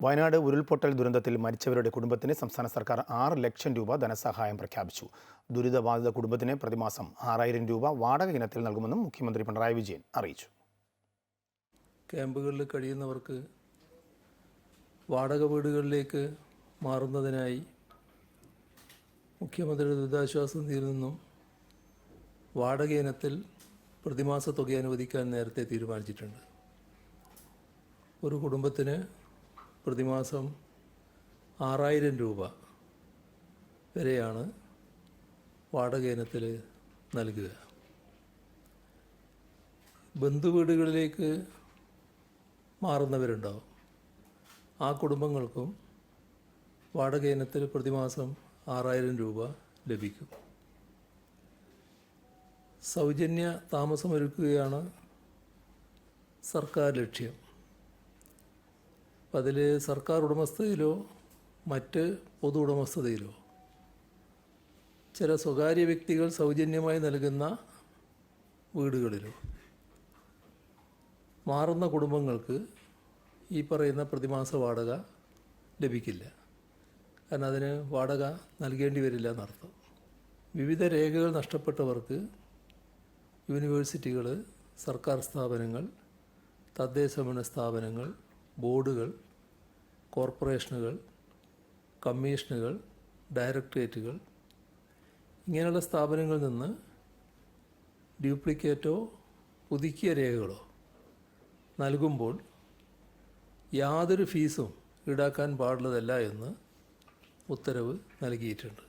വയനാട് ഉരുൾപൊട്ടൽ ദുരന്തത്തിൽ മരിച്ചവരുടെ കുടുംബത്തിന് സംസ്ഥാന സർക്കാർ ആറ് ലക്ഷം രൂപ ധനസഹായം പ്രഖ്യാപിച്ചു. ദുരിതബാധിത കുടുംബത്തിന് പ്രതിമാസം ആറായിരം രൂപ വാടക ഇനത്തിൽ നൽകുമെന്നും മുഖ്യമന്ത്രി പിണറായി വിജയൻ അറിയിച്ചു. ക്യാമ്പുകളിൽ കഴിയുന്നവർക്ക് വാടക വീടുകളിലേക്ക് മാറുന്നതിനായി മുഖ്യമന്ത്രിയുടെ ദുരിതാശ്വാസ നിധിയിൽ നിന്നും വാടക ഇനത്തിൽ പ്രതിമാസ തുക അനുവദിക്കാൻ നേരത്തെ തീരുമാനിച്ചിട്ടുണ്ട്. ഒരു കുടുംബത്തിന് പ്രതിമാസം ആറായിരം രൂപ വരെയാണ് വാടക ഇനത്തിൽ നൽകുക. ബന്ധുവീടുകളിലേക്ക് മാറുന്നവരുണ്ടാവും. ആ കുടുംബങ്ങൾക്കും വാടക ഇനത്തിൽ പ്രതിമാസം ആറായിരം രൂപ ലഭിക്കും. സൗജന്യ താമസമൊരുക്കുകയാണ് സർക്കാർ ലക്ഷ്യം. അപ്പം അതിൽ സർക്കാർ ഉടമസ്ഥതയിലോ മറ്റ് പൊതു ഉടമസ്ഥതയിലോ ചില സ്വകാര്യ വ്യക്തികൾ സൗജന്യമായി നൽകുന്ന വീടുകളിലോ മാറുന്ന കുടുംബങ്ങൾക്ക് ഈ പറയുന്ന പ്രതിമാസ വാടക ലഭിക്കില്ല. കാരണം അതിന് വാടക നൽകേണ്ടി വരില്ല എന്നർത്ഥം. വിവിധ രേഖകൾ നഷ്ടപ്പെട്ടവർക്ക് യൂണിവേഴ്സിറ്റികൾ സർക്കാർ സ്ഥാപനങ്ങൾ തദ്ദേശ സ്ഥാപനങ്ങൾ ബോർഡുകൾ കോർപ്പറേഷനുകൾ കമ്മീഷനുകൾ ഡയറക്ടറേറ്റുകൾ ഇങ്ങനെയുള്ള സ്ഥാപനങ്ങളിൽ നിന്ന് ഡ്യൂപ്ലിക്കേറ്റോ പുതുക്കിയ രേഖകളോ നൽകുമ്പോൾ യാതൊരു ഫീസും ഈടാക്കാൻ പാടുള്ളതല്ല എന്ന് ഉത്തരവ് നൽകിയിട്ടുണ്ട്.